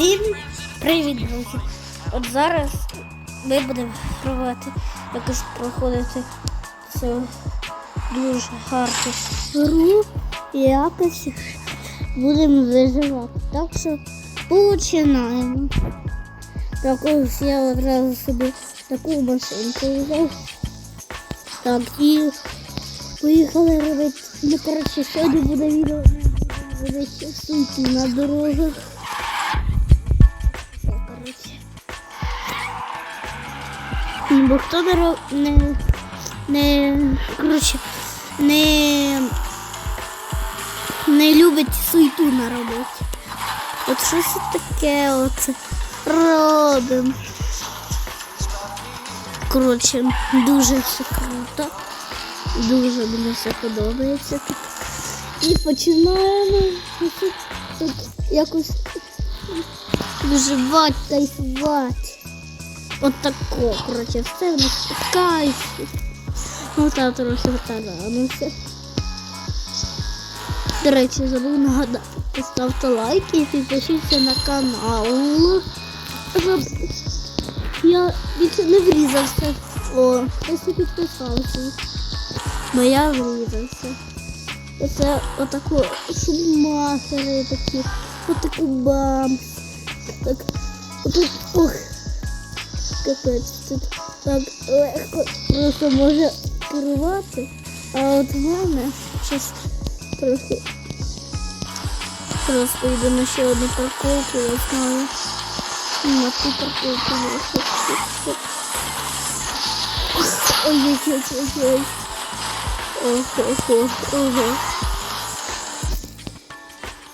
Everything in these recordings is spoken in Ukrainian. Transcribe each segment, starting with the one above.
Всім привіт, друзі! От зараз ми будемо пробувати якось проходити цю дуже гарну гру і якось будемо виживати. Так що починаємо. Так ось я одразу собі таку машинку взяв. Так, і поїхали робити. Ну, коротше, сьогодні буде відео, буде ще на дорогах. Бо хто не, ро- не, не, коротше, не, не любить суету на роботі. От щось таке от робимо. Коротше, дуже все круто. Дуже мені все подобається тут. І починаємо тут, тут якось виживати, кайфувати. От тако, коротше, все в нас по кайфу. Ну та трохи таранився. До речі, забув нагадати. Поставте лайк і підпишіться на канал. Я більше не врізався. О, і підписався. Бо я врізався. Оце отако шумахери такі, отаку бам. Так, отут, ох, капець, тут так легко просто може керувати. А от в мене щось трохи просто йду на ще одну парковку, я знаю. На ту парковку я Ой-ой-ой-ой-ой. Ого, ого.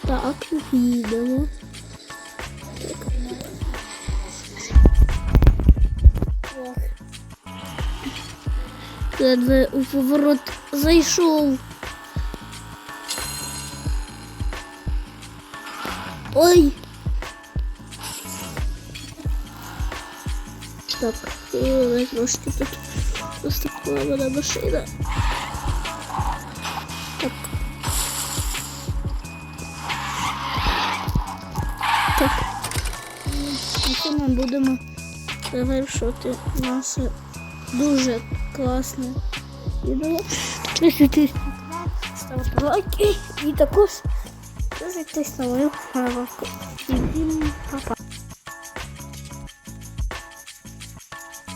Так, їдемо. Ледве у поворот зайшов. Ой. Так, ой, трошки тут просто поламана машина. Так. Так. Ми будемо завершувати наше дуже класне відео. Підписуйтесь на канал, ставте лайки і також підписуйтесь на мою каналку. І всім